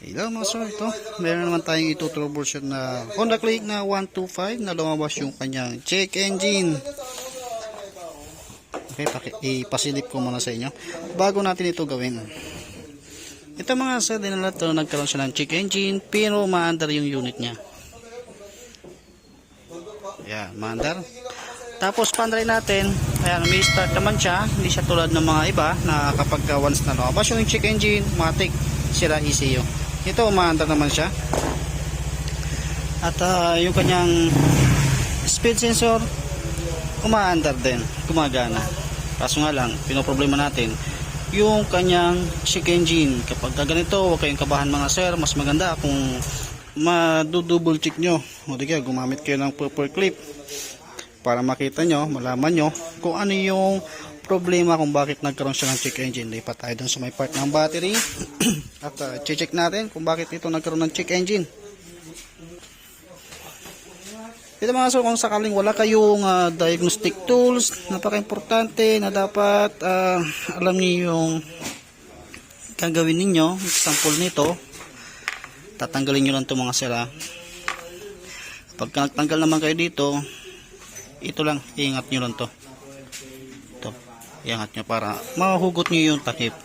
Hello mga sir, ito. Meron naman tayong ito troubleshoot na Honda Click na 125 na lumabas yung kanyang check engine. Okay, ipasilip ko muna sa inyo. Bago natin ito gawin. Ito mga sir, dinala to, nagkaroon siya ng check engine pero maandar yung unit niya. Yan, maandar. Tapos pandry natin, ayan, may start naman siya. Hindi siya tulad ng mga iba na kapag ka once na lumabas yung check engine, matik, sira ECU. Ito, umaandar naman siya. At ah, yung kanyang speed sensor, umaandar din, gumagana. Kaso nga lang, pinoproblema natin, yung kanyang check engine. Kapag ka ganito, huwag kayong kabahan mga sir, mas maganda kung madudouble check nyo. O di kaya, gumamit kayo ng purple clip para makita nyo, malaman nyo kung ano yung problema kung bakit nagkaroon siya ng check engine. Lipat tayo dun sa may part ng battery at uh, check natin kung bakit ito nagkaroon ng check engine. Ito mga so, kung sakaling wala kayong ah, diagnostic tools, napaka-importante na dapat ah, alam niyo yung gagawin ninyo. Example nito, tatanggalin nyo lang ito mga sila. Pagka nagtanggal naman kayo dito, ito lang, iingat nyo lang to. Ito, iingat nyo para mahugot nyo yung takip.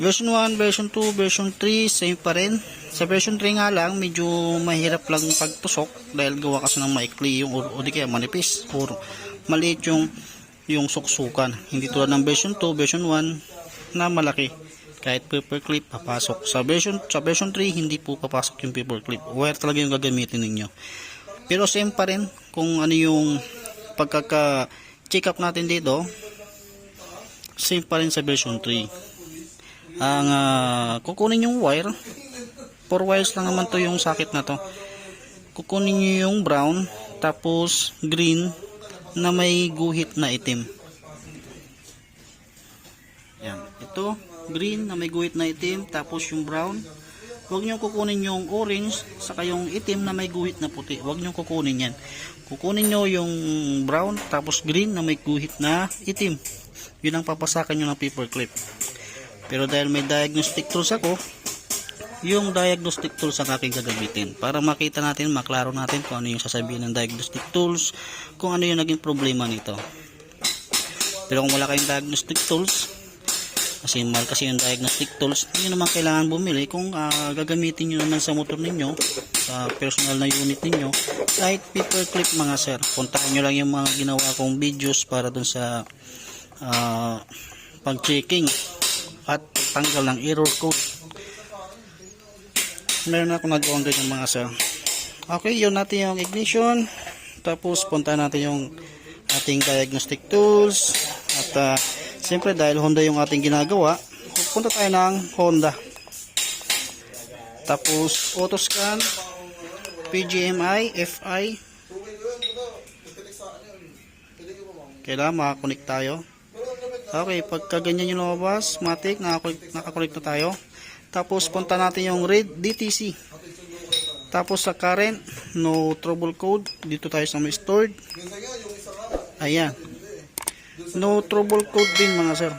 Version 1, version 2, version 3, same pa rin. Sa version 3 nga lang, medyo mahirap lang pagtusok dahil gawa kasi ng maikli yung o di kaya manipis or maliit yung yung suksukan. Hindi tulad ng version 2, version 1 na malaki. Kahit paper clip papasok. Sa version sa version 3 hindi po papasok yung paper clip. Wire talaga yung gagamitin ninyo. Pero same pa rin kung ano yung pagkaka check up natin dito. Same pa rin sa version 3. Ang ah, kukunin yung wire. 4 wires lang naman to yung sakit na to. Kukunin nyo yung brown tapos green na may guhit na itim. Yan. Ito green na may guhit na itim tapos yung brown. Huwag nyo kukunin yung orange saka yung itim na may guhit na puti. Huwag nyo kukunin yan. Kukunin nyo yung brown tapos green na may guhit na itim yun ang papasakan nyo ng paper clip pero dahil may diagnostic tools ako yung diagnostic tools ang aking gagamitin para makita natin, maklaro natin kung ano yung sasabihin ng diagnostic tools, kung ano yung naging problema nito. Pero kung wala kayong diagnostic tools, kasi mahal kasi yung diagnostic tools, hindi naman kailangan bumili kung ah, gagamitin nyo naman sa motor ninyo, sa personal na unit ninyo, kahit paper clip mga sir. Puntahan nyo lang yung mga ginawa kong videos para dun sa ah, pag-checking at tanggal ng error code. Meron ako nag-order ng mga sir. Okay yun natin yung ignition. Tapos punta natin yung ating diagnostic tools. At uh, siyempre dahil Honda yung ating ginagawa punta tayo ng Honda. Tapos auto scan PGMI FI kailangan makakonect tayo okay pagka ganyan yung lumabas matik nakakonect, nakakonect na tayo tapos punta natin yung red DTC. Tapos sa current, no trouble code. Dito tayo sa may stored. Ayan. No trouble code din mga sir.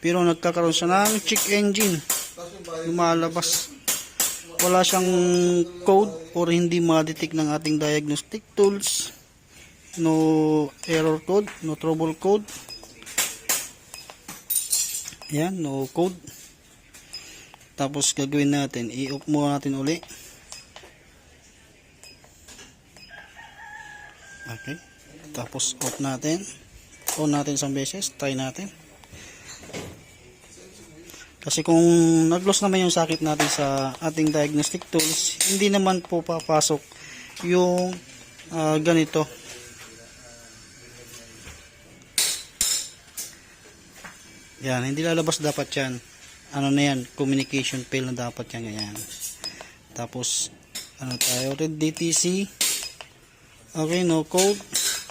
Pero nagkakaroon siya ng check engine. Lumalabas. Wala siyang code or hindi ma-detect ng ating diagnostic tools. No error code, no trouble code. Yan, no code. Tapos gagawin natin, i-off muna natin uli. Okay. Tapos off natin. On natin isang beses, try natin. Kasi kung nag-loss naman yung sakit natin sa ating diagnostic tools, hindi naman po papasok yung ah, ganito. Yan, hindi lalabas dapat yan. Ano na yan, communication fail na dapat yan. Ganyan. Tapos, ano tayo, red DTC. Okay, no code.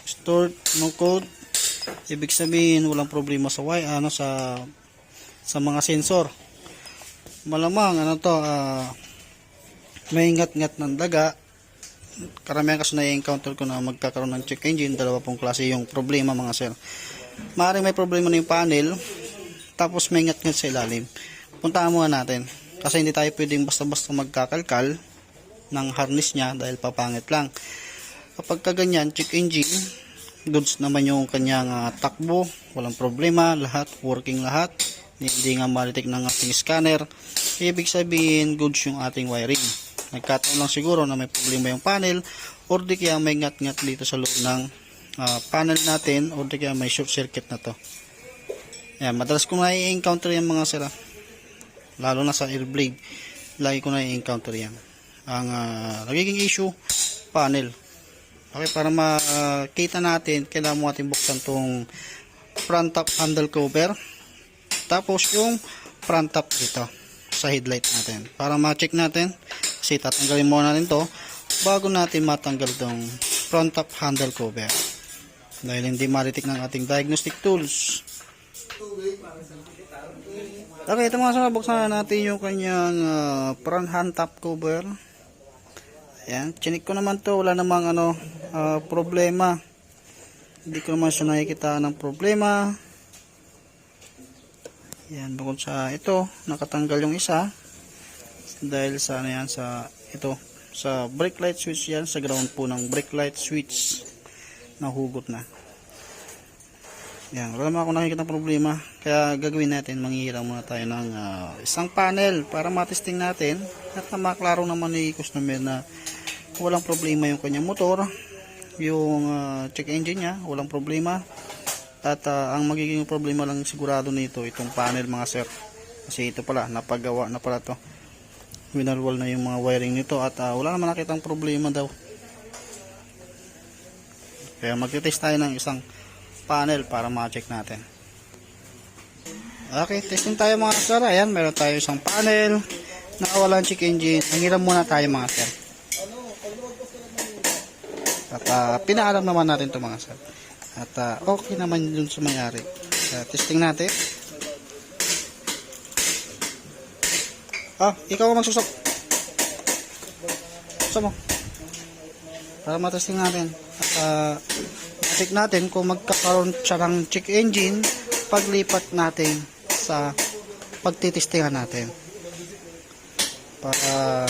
Stored, no code. Ibig sabihin, walang problema sa Y, ano, sa, sa mga sensor. Malamang, ano to, ah, may ngat-ngat ng daga. Karamihan kasi na-encounter ko na magkakaroon ng check engine. Dalawa pong klase yung problema mga sir. Maaaring may problema na yung panel, tapos may ngat-ngat sa ilalim. puntaan muna natin. Kasi hindi tayo pwedeng basta-basta magkakalkal ng harness niya dahil papangit lang. Kapag kaganyan, check engine, goods naman yung kanyang ah, takbo, walang problema, lahat, working lahat, hindi nga malitik ng ating scanner. Ibig sabihin, goods yung ating wiring. Nagkataon lang siguro na may problema yung panel or di kaya may ngat-ngat dito sa loob ng ah, panel natin or di kaya may short circuit na to. Yan, madalas ko na i-encounter yung mga sira. Lalo na sa air blade. Lagi ko na i-encounter yan. Ang ah, nagiging issue, panel. Okay, para makita natin, kailangan mo natin buksan tong front top handle cover. Tapos yung front top dito sa headlight natin. Para ma-check natin, kasi tatanggalin muna natin to bago natin matanggal tong front top handle cover. Dahil hindi maritik ng ating diagnostic tools. Okay, ito mga sa buksan na natin yung kanyang ah, front hand top cover. Ayan, chinik ko naman to, wala namang ano, ah, problema. Hindi ko naman siya nakikita ng problema. Ayan, bukod sa ito, nakatanggal yung isa. Dahil sa ano yan, sa ito, sa brake light switch yan, sa ground po ng brake light switch. Nahugot na. Yan, wala naman ako nakikita problema. Kaya gagawin natin, manghihirang muna tayo ng ah, isang panel para matesting natin at na maklaro naman ni customer na walang problema yung kanyang motor, yung ah, check engine niya, walang problema. At ah, ang magiging problema lang sigurado nito itong panel mga sir. Kasi ito pala, napagawa na pala to. Winalwal na yung mga wiring nito at ah, wala naman nakitang problema daw. Kaya magte-test tayo ng isang panel para ma-check natin. Okay, testing tayo mga sir. Ayan, meron tayo isang panel na walang check engine. Nangiram muna tayo mga sir. At ah, pinaalam naman natin to mga sir. At ah, okay naman dun sa mayari. Kaya testing natin. Ah, ikaw ang magsusok. Gusto mo? Para matesting natin. At ah, check natin kung magkakaroon siya ng check engine paglipat natin sa pagtitestingan natin. Para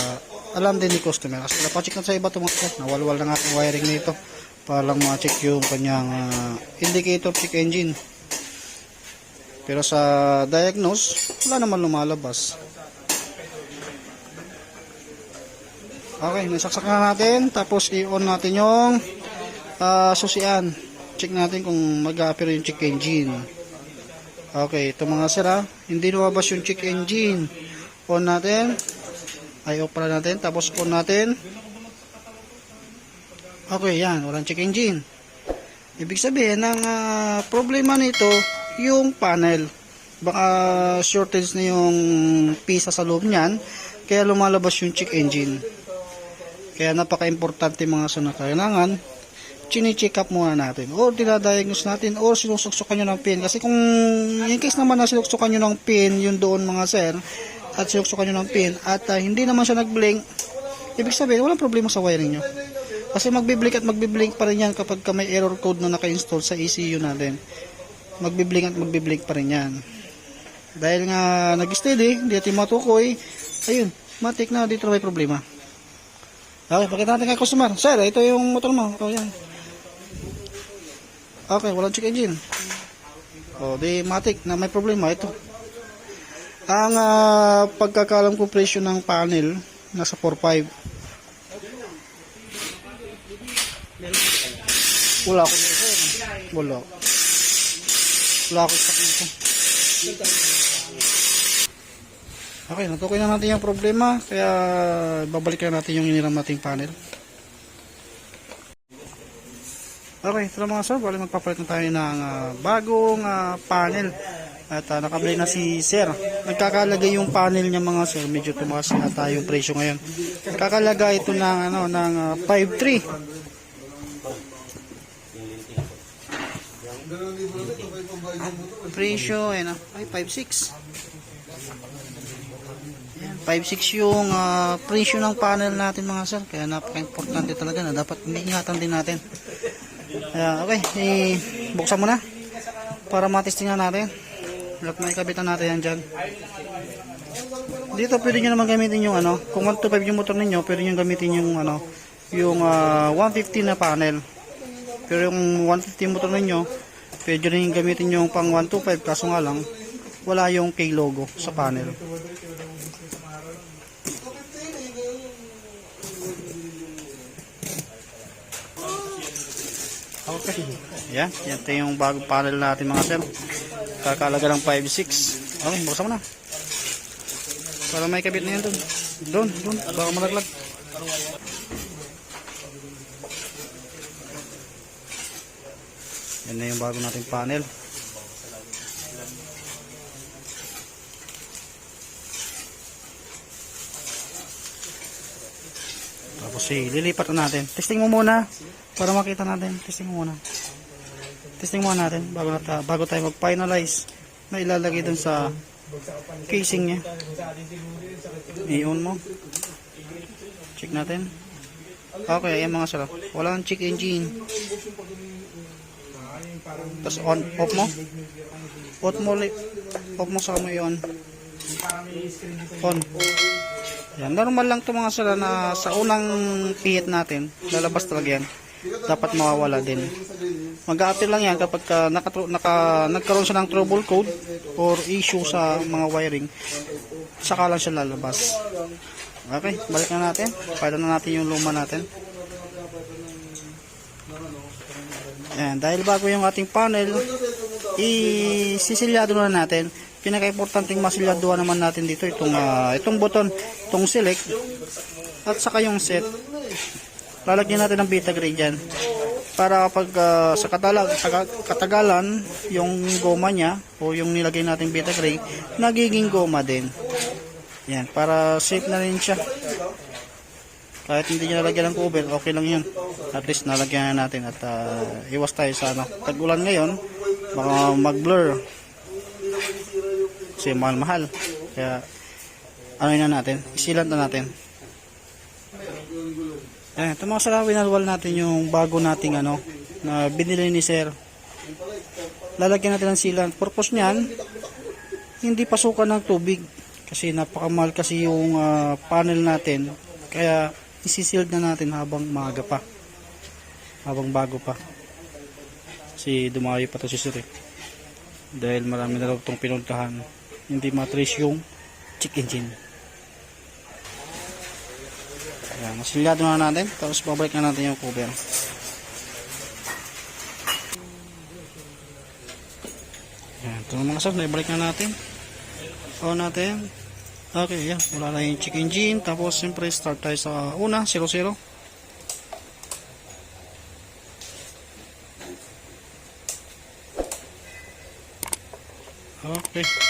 alam din ni customer. Kasi napacheck na sa iba mga nawalwal na nga ang wiring nito para lang ma-check yung kanyang ah, indicator check engine. Pero sa diagnose, wala naman lumalabas. Okay, nasaksak na natin. Tapos i-on natin yung ah, susian. Check natin kung mag-appear yung check engine. Okay, ito mga sir ha. Hindi lumabas yung check engine. On natin. Ay, off natin. Tapos on natin. Okay, yan. Walang check engine. Ibig sabihin, ang ah, problema nito, yung panel. Baka shortage na yung pisa sa loob niyan. Kaya lumalabas yung check engine. Kaya napaka-importante mga sa kailangan chine-check up muna natin or dinadiagnose natin or sinusuksukan nyo ng pin kasi kung in case naman na sinuksukan nyo ng pin yun doon mga sir at sinuksukan nyo ng pin at ah, hindi naman siya nag-blink ibig sabihin walang problema sa wiring nyo kasi magbiblink at magbiblink pa rin yan kapag ka may error code na naka-install sa ECU natin magbiblink at magbiblink pa rin yan dahil nga nag-steady hindi natin matukoy ayun matik na dito may problema Okay, pakita natin kay customer. Sir, ito yung motor mo. Oh, yan. Okay, walang check engine. Oh, di matik na may problema ito. Ang ah, pagkakalam ko presyo ng panel nasa 4.5. Wala ko nito. Wala. Wala ko sa nito. Okay, natukoy na natin yung problema kaya babalik na natin yung iniram nating panel. Okay, ito mga sir, bali magpapalit na tayo ng ah, bagong ah, panel. At uh, nakabili na si sir. Nagkakalagay yung panel niya mga sir, medyo tumaas na tayo yung presyo ngayon. Nagkakalagay ito ng ano ng ah, 5.3. Presyo ayun ah, ay 5.6. Ayan, 5.6 yung ah, presyo ng panel natin mga sir. Kaya napaka-importante talaga na dapat ingatan din natin. Kaya okay, eh, buksan mo na para matestingan natin. Lock na ikabitan natin yan dyan. Dito pwede nyo naman gamitin yung ano, kung 125 yung motor ninyo, pwede nyo gamitin yung ano, yung ah, 150 na panel. Pero yung 150 yung motor ninyo, pwede rin gamitin yung pang 125 kaso nga lang, wala yung K logo sa panel. Yan, yan ito yung bagong panel natin mga sir. Kakalaga ng 5.6. Okay, buksan mo na. Para may kabit na yan doon. Doon, doon. Baka malaglag. Yan na yung bago nating panel. Tapos eh, lilipat na natin. Testing mo muna para makita natin. Testing muna. Testing muna natin bago, nata, bago tayo mag-finalize na ilalagay dun sa casing niya. I-on mo. Check natin. Okay, ayan mga sarap. Walang check engine. Tapos on, off mo. Off mo, off mo sa mo i-on. On. Yan, normal lang to mga sala na sa unang pihit natin, lalabas talaga yan. Dapat mawawala din. Mag-a-appear lang yan kapag ka naka, naka, nagkaroon siya ng trouble code or issue sa mga wiring. Saka lang siya lalabas. Okay, balik na natin. Pwede na natin yung luma natin. Yan, dahil bago yung ating panel, isisilyado na natin. Pinaka-importanting masilyaduhan naman natin dito itong ah, itong button, itong select at saka yung set. Lalagyan natin ng beta gray dyan. Para kapag ah, sa katalag, taga- katagalan, yung goma niya o yung nilagay natin beta gray, nagiging goma din. Yan, para safe na rin siya. Kahit hindi niya nalagyan ng cover, okay lang yun. At least nalagyan na natin at ah, iwas tayo sa ano. Tag-ulan ngayon, baka mag-blur. Kasi mahal-mahal. Kaya, ano na natin, isilan na natin. Ayan, ito mga sala, winalwal natin yung bago nating ano, na binili ni Sir. Lalagyan natin ng sealant. Purpose niyan, hindi pasukan ng tubig. Kasi napakamahal kasi yung ah, panel natin. Kaya, isisild na natin habang maaga pa. Habang bago pa. Kasi dumayo pa to si Sir eh. Dahil marami na raw itong pinuntahan. Hindi matrace yung check engine. Ayan, masilyado na natin. Tapos babalik na natin yung cover. Ayan, ito mga sir. Naibalik na natin. On natin. Okay, yan. Wala na yung check engine. Tapos, siyempre, start tayo sa una, 0-0. Okay.